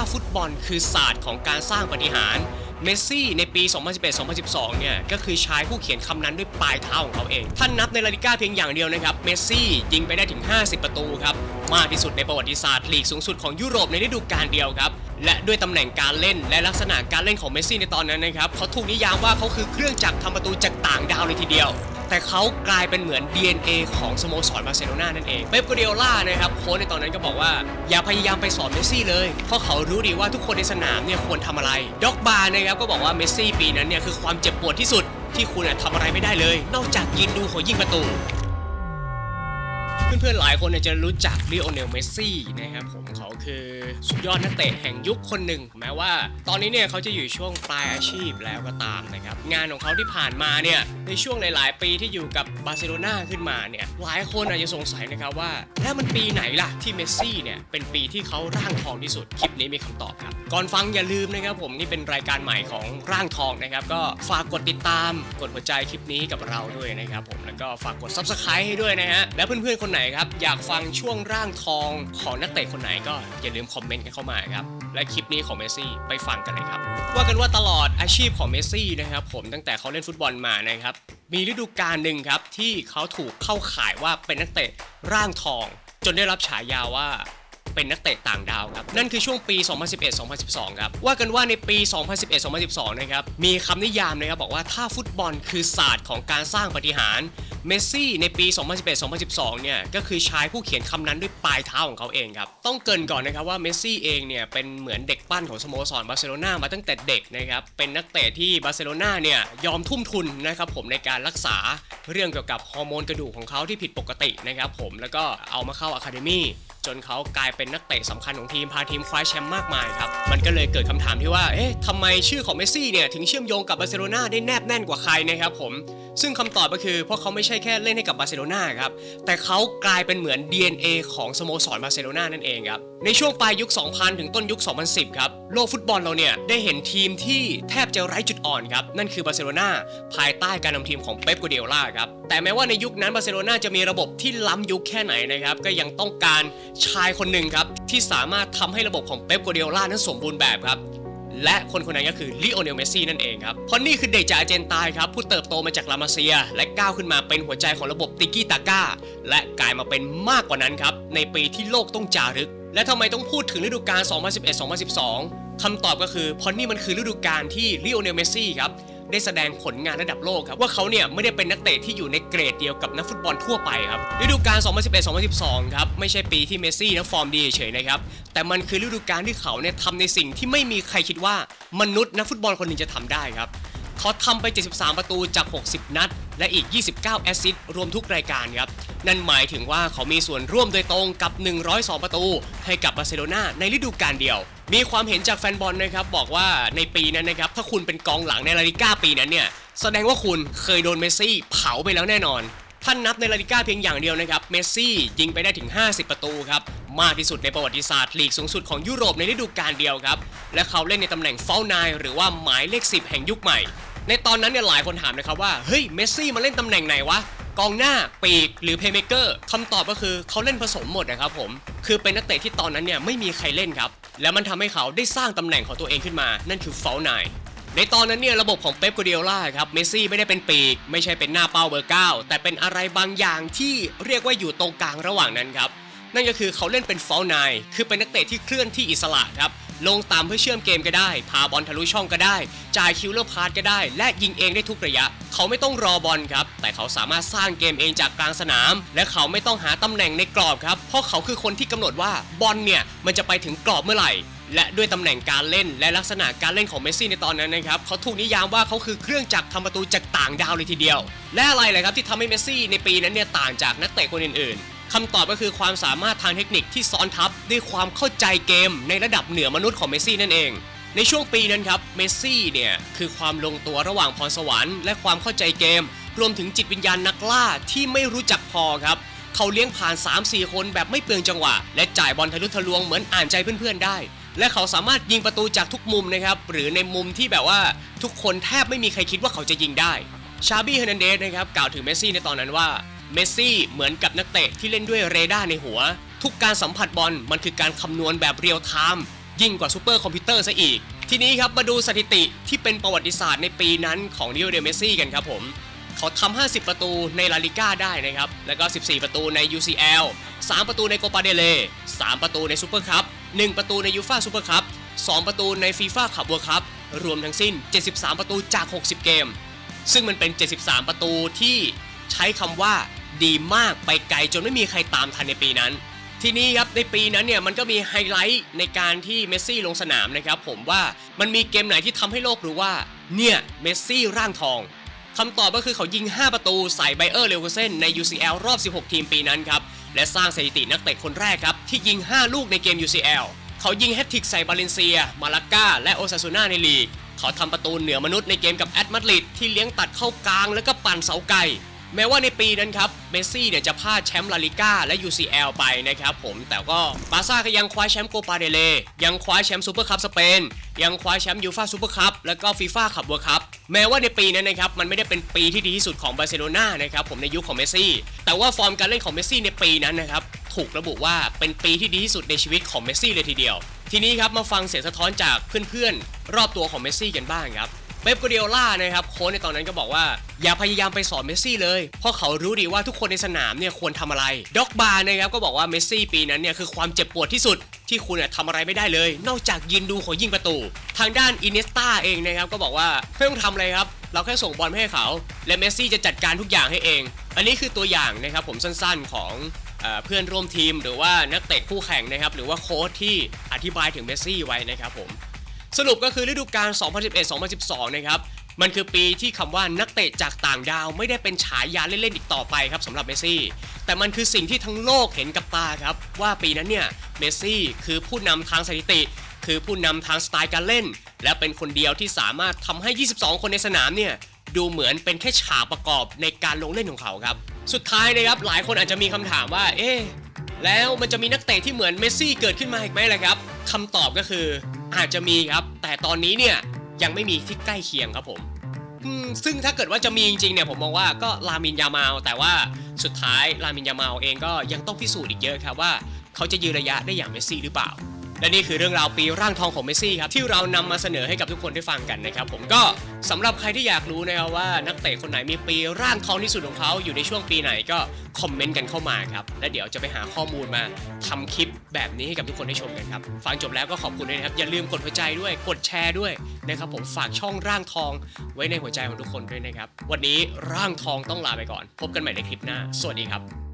าฟุตบอลคือศาสตร์ของการสร้างปฏิหารเมสซี่ในปี 2011-2012 เนี่ย ก็คือชายผู้เขียนคำนั้นด้วยปลายเท้าของเขาเอง ท่านนับในลาลิก้าเพียงอย่างเดียวนะครับ เมสซี่ยิงไปได้ถึง 50 ประตูครับ มากที่สุดในประวัติศาสตร์ลีกสูงสุดของยุโรปในฤดูกาลเดียวครับ และด้วยตำแหน่งการเล่นและลักษณะการเล่นของเมสซี่ในตอนนั้นนะครับ เขาถูกนิยามว่าเขาคือเครื่องจักรทำประตูจากต่างดาวเลยทีเดียว แต่เขากลายเป็นเหมือน DNA ของสโมสรบาร์เซโลนานั่นเองเป๊ปกัวเดียล่านะครับโค้ชในตอนนั้นก็บอกว่า อย่าพยายามไปสอนเมสซี่เลย เพราะเขารู้ดีว่าทุกคนในสนามเนี่ยควรทำอะไรด็อกบาร์นะครับก็บอกว่าเมสซี่ปีนั้นเนี่ยคือความเจ็บปวดที่สุดที่คุณอะทำอะไรไม่ได้เลย นอกจากยืนดูเขายิงประตู เพื่อนๆหลายคนเนี่ยจะรู้จักลิโอเนลเมสซี่นะครับผมเขาคือสุดยอดนักเตะแห่งยุคคนหนึ่งแม้ว่า ตอนนี้เนี่ยเขาจะอยู่ช่วงปลายอาชีพแล้วก็ตามนะครับงานของเขาที่ผ่านมาเนี่ยในช่วงหลาย ๆ ปีที่อยู่กับบาร์เซโลนาขึ้นมาเนี่ยหลายคนอาจจะสงสัยนะครับว่า แล้วมันปีไหนล่ะที่เมสซี่เนี่ยเป็นปีที่เขาร่างทองที่สุดคลิปนี้มีคำตอบครับก่อนฟังอย่าลืมนะครับผมนี่เป็นรายการใหม่ของร่างทองนะครับก็ฝากกดติดตามกดหัวใจคลิปนี้กับเราด้วยนะครับผมแล้วก็ฝากกด subscribe ให้ด้วยนะฮะแล้วเพื่อนๆคนไหนครับ อยากฟังช่วงร่างทองของนักเตะคนไหนก็อย่าลืมคอมเมนต์กันเข้ามาครับ และคลิปนี้ของเมสซี่ไปฟังกันเลยครับ ว่ากันว่าตลอดอาชีพของเมสซี่นะครับผมตั้งแต่เขาเล่นฟุตบอลมานะครับ มีฤดูกาลหนึ่งครับที่เขาถูกเข้าข่ายว่าเป็นนักเตะร่างทอง จนได้รับฉายาว่าเป็นนักเตะต่างดาวครับ นั่นคือช่วงปี 2011-2012 ครับ ว่ากันว่าในปี 2011-2012 นะครับ มีคำนิยามนะครับบอกว่าถ้าฟุตบอลคือศาสตร์ของการสร้างปฏิหาร เมสซี่ในปี 2011-2012 เนี่ย ก็คือชายผู้เขียนคำนั้นด้วยปลายเท้าของเขาเองครับ ต้องเกรินก่อนนะครับว่าเมสซี่เองเนี่ย เป็นเหมือนเด็กปั้นของสโมสรบาร์เซโลนามาตั้งแต่เด็กนะครับ เป็นนักเตะที่บาร์เซโลนาเนี่ย ยอมทุ่มทุนนะครับผมในการรักษาเรื่องเกี่ยวกับฮอร์โมนกระดูกของเขาที่ผิดปกตินะครับผมแล้วก็เอามาเข้าอะคาเดมี่ จนเขากลายเป็นนักเตะสำคัญของทีมพาทีมคว้าแชมป์มากมายครับ มันก็เลยเกิดคำถามที่ว่า เอ๊ะทำไมชื่อของเมสซี่เนี่ยถึงเชื่อมโยงกับบาร์เซโลนาได้แนบแน่นกว่าใครนะครับผม ซึ่งคำตอบก็คือเพราะเขาไม่ใช่แค่เล่นให้กับบาร์เซโลนาครับ แต่เขากลายเป็นเหมือน DNA ของสโมสรบาร์เซโลนานั่นเองครับ ในช่วงปลายยุค 2000 ถึงต้นยุค 2010 ครับ โลกฟุตบอลเราเนี่ยได้เห็นทีมที่แทบจะไร้จุดอ่อนครับ นั่นคือบาร์เซโลนาภายใต้การนำทีมของเป๊ปกัวเดียล่าครับ แต่แม้ว่าในยุคนั้นบาร์เซโลนาจะมีระบบที่ล้ำยุคแค่ไหนนะครับ ก็ยังต้องการชายคนหนึ่งครับที่สามารถทำให้ระบบของเป๊ปกัวเดียล่านั้นสมบูรณ์แบบครับและคนคนนั้นก็คือลิโอเนลเมสซี่นั่นเองครับ เพราะนี่คือเด็กจากอาร์เจนตายครับ ผู้เติบโตมาจากลามาเซีย และก้าวขึ้นมาเป็นหัวใจของระบบติกิตาก้า และกลายมาเป็นมากกว่านั้นครับ ในปีที่โลกต้องจารึก และทำไมต้องพูดถึงฤดูกาล 2011-2012คำตอบก็คือเพราะนี่มันคือฤดูกาลที่ลิโอเนลเมสซี่ครับ ได้แสดงผลงานระดับโลกครับว่าเขาเนี่ยไม่ได้เป็นนักเตะที่อยู่ในเกรดเดียวกับนักฟุตบอลทั่วไปครับฤดูกาล 2011-2012 ครับไม่ใช่ปีที่เมสซี่นั้นฟอร์มดีเฉยนะครับแต่มันคือฤดูกาลที่เขาเนี่ยทำในสิ่งที่ไม่มีใครคิดว่ามนุษย์นักฟุตบอลคนหนึ่งจะทำได้ครับเขาทำไป 73 ประตูจาก 60 นัด และอีก 29 แอสซิสต์รวมทุกรายการครับ นั่นหมายถึงว่าเขามีส่วนร่วมโดยตรงกับ 102 ประตู ให้กับบาร์เซโลนาในฤดูกาลเดียว มีความเห็นจากแฟนบอลนะครับ บอกว่าในปีนั้นนะครับ ถ้าคุณเป็นกองหลังในลาลิก้าปีนั้นเนี่ย แสดงว่าคุณเคยโดนเมสซี่เผาไปแล้วแน่นอนท่านนับในลาลิก้าเพียงอย่างเดียวนะครับ เมสซี่ยิงไปได้ถึง 50 ประตูครับ มากที่สุดในประวัติศาสตร์ลีกสูงสุดของยุโรปในฤดูกาลเดียวครับ และเขาเล่นในตำแหน่งเฝ้านายหรือว่าหมายเลข 10 แห่งยุคใหม่ ในตอนนั้นเนี่ยหลายคนถามนะครับว่า เฮ้ย เมสซี่มาเล่นตำแหน่งไหนวะ กองหน้า ปีก หรือเพย์เมเกอร์คำตอบก็คือเขาเล่นผสมหมดนะครับผม คือเป็นนักเตะที่ตอนนั้นเนี่ยไม่มีใครเล่นครับ แล้วมันทำให้เขาได้สร้างตำแหน่งของตัวเองขึ้นมา นั่นคือเฟลนายในตอนนั้นเนี่ยระบบของเป๊ปกัวเดียล่าครับเมสซี่ไม่ได้เป็นปีก ไม่ใช่เป็นหน้าเป้าเบอร์เก้าแต่เป็นอะไรบางอย่างที่เรียกว่าอยู่ตรงกลางระหว่างนั้นครับนั่นก็คือเขาเล่นเป็นฟอลนายคือเป็นนักเตะที่เคลื่อนที่อิสระครับ ลงตามเพื่อเชื่อมเกมก็ได้ พาบอลทะลุช่องก็ได้ จ่ายคิวเลอร์พาสก็ได้ และยิงเองได้ทุกระยะ เขาไม่ต้องรอบอลครับ แต่เขาสามารถสร้างเกมเองจากกลางสนาม และเขาไม่ต้องหาตำแหน่งในกรอบครับ เพราะเขาคือคนที่กำหนดว่าบอลเนี่ยมันจะไปถึงกรอบเมื่อไหร่และด้วยตำแหน่งการเล่นและลักษณะการเล่นของเมสซี่ในตอนนั้นนะครับเขาถูกนิยามว่าเขาคือเครื่องจักรทำประตูจากต่างดาวเลยทีเดียว และอะไรเลยครับที่ทำให้เมสซี่ในปีนั้นเนี่ยต่างจากนักเตะคนอื่นๆ คำตอบก็คือความสามารถทางเทคนิคที่ซ้อนทับด้วยความเข้าใจเกมในระดับเหนือมนุษย์ของเมสซี่นั่นเอง ในช่วงปีนั้นครับเมสซี่เนี่ยคือความลงตัวระหว่างพรสวรรค์และความเข้าใจเกม รวมถึงจิตวิญญาณนักล่าที่ไม่รู้จักพอครับเขาเลี้ยงผ่าน 3-4 คนแบบไม่เปลืองจังหวะ และจ่ายบอลทะลุทะลวงเหมือนอ่านใจเพื่อนๆได้ และเขาสามารถยิงประตูจากทุกมุมนะครับหรือในมุมที่แบบว่าทุกคนแทบไม่มีใครคิดว่าเขาจะยิงได้ชาบี้เฮนันเดสนะครับกล่าวถึงเมสซี่ในตอนนั้นว่า เมสซี่เหมือนกับนักเตะที่เล่นด้วยเรดาร์ในหัว ทุกการสัมผัสบอลมันคือการคำนวณแบบเรียลไทม์ยิ่งกว่าซูเปอร์คอมพิวเตอร์ซะอีก ทีนี้ครับมาดูสถิติที่เป็นประวัติศาสตร์ในปีนั้นของลิโอเดลเมสซี่กันครับผมเขาทำ 50 ประตูในลาลิก้าได้นะครับ แล้วก็ 14 ประตูใน UCL 3 ประตูในโกปาเดเล3ประตูในซูเปอร์คัพ1ประตูในยูฟาซูเปอร์คัพ2ประตูในฟีฟ่าคัพเวิร์คัพรวมทั้งสิ้น 73 ประตูจาก 60 เกม ซึ่งมันเป็น 73 ประตูที่ใช้คำว่า ดีมากไปไกลจนไม่มีใครตามทันในปีนั้น ทีนี้ครับในปีนั้นเนี่ยมันก็มีไฮไลท์ในการที่เมสซี่ลงสนามนะครับผมว่ามันมีเกมไหนที่ทำให้โลกรู้ว่าเนี่ยเมสซี่ร่างทองคำตอบก็คือเขายิง 5 ประตูใส่ไบเออร์เลวเกเซนใน UCL รอบ 16 ทีมปีนั้นครับ และสร้างสถิตินักเตะคนแรกครับ ที่ยิง 5 ลูกในเกม UCL เขายิงแฮตทริกใส่บาเลนเซีย มาลาก้า และโอซาซูนาในลีก เขาทำประตูเหนือมนุษย์ในเกมกับแอตมาดริดที่เลี้ยงตัดเข้ากลางแล้วก็ปั่นเสาไกล แม้ว่าในปีนั้นครับ เมสซี่เนี่ยจะพลาดแชมป์ลาลิก้าและ UCL ไปนะครับผม แต่ก็บาร์ซ่าก็ยังคว้าแชมป์โกปาเดเล ยังคว้าแชมป์ซูเปอร์คัพสเปน ยังคว้าแชมป์ยูฟาซูเปอร์คัพแล้วก็ฟีฟ่าคัพเวิร์คัพแม้ว่าในปีนั้นนะครับ มันไม่ได้เป็นปีที่ดีที่สุดของบาร์เซโลนานะครับผมในยุคของเมสซี่ แต่ว่าฟอร์มการเล่นของเมสซี่ในปีนั้นนะครับ ถูกระบุว่าเป็นปีที่ดีที่สุดในชีวิตของเมสซี่เลยทีเดียว ทีนี้ครับมาฟังเสียงสะท้อนจากเพื่อนๆรอบตัวของเมสซี่กันบ้างครับ เป๊ปกัวเดียล่านะครับโค้ชในตอนนั้นก็บอกว่า อย่าพยายามไปสอนเมสซี่เลย เพราะเขารู้ดีว่าทุกคนในสนามเนี่ยควรทำอะไรด็อกบาร์นะครับก็บอกว่าเมสซี่ปีนั้นเนี่ยคือความเจ็บปวดที่สุดที่คุณเนี่ยทำอะไรไม่ได้เลย นอกจากยืนดูเขายิงประตู ทางด้านอินเนสตาเองนะครับก็บอกว่าไม่ต้องทำอะไรครับ เราแค่ส่งบอลให้เขา และเมสซี่จะจัดการทุกอย่างให้เอง อันนี้คือตัวอย่างนะครับผมสั้นๆของเพื่อนร่วมทีม หรือว่านักเตะคู่แข่งนะครับหรือว่าโค้ชที่อธิบายถึงเมสซี่ไว้นะครับผม สรุปก็คือฤดูกาล 2011-2012 นะครับ มันคือปีที่คำว่านักเตะจากต่างดาวไม่ได้เป็นฉายาเล่นๆอีกต่อไปครับสำหรับเมสซี่ แต่มันคือสิ่งที่ทั้งโลกเห็นกับตาครับ ว่าปีนั้นเนี่ยเมสซี่คือผู้นำทางสถิติ คือผู้นำทางสไตล์การเล่น และเป็นคนเดียวที่สามารถทำให้ 22 คนในสนามเนี่ยดูเหมือนเป็นแค่ฉากประกอบในการลงเล่นของเขาครับ สุดท้ายนะครับหลายคนอาจจะมีคำถามว่า เอ๊ะแล้วมันจะมีนักเตะที่เหมือนเมสซี่เกิดขึ้นมาอีกไหมล่ะครับคำตอบก็คือ อาจจะมีครับ แต่ตอนนี้เนี่ยยังไม่มีที่ใกล้เคียงครับผมซึ่งถ้าเกิดว่าจะมีจริงๆเนี่ยผมมองว่าก็ลามินยามาลแต่ว่าสุดท้ายลามินยามาลเองก็ยังต้องพิสูจน์อีกเยอะครับว่า เขาจะยืนระยะได้อย่างเมสซี่หรือเปล่า และนี่คือเรื่องราวปีร่างทองของเมสซี่ครับที่เรานำมาเสนอให้กับทุกคนได้ฟังกันนะครับผมก็สำหรับใครที่อยากรู้นะครับว่านักเตะคนไหนมีปีร่างทองที่สุดของเขาอยู่ในช่วงปีไหนก็คอมเมนต์กันเข้ามาครับและเดี๋ยวจะไปหาข้อมูลมาทำคลิปแบบนี้ให้กับทุกคนได้ชมกันครับฟังจบแล้วก็ขอบคุณด้วยนะครับอย่าลืมกดหัวใจด้วยกดแชร์ด้วยนะครับผมฝากช่องร่างทองไว้ในหัวใจของทุกคนด้วยนะครับวันนี้ร่างทองต้องลาไปก่อน พบกันใหม่ในคลิปหน้า สวัสดีครับ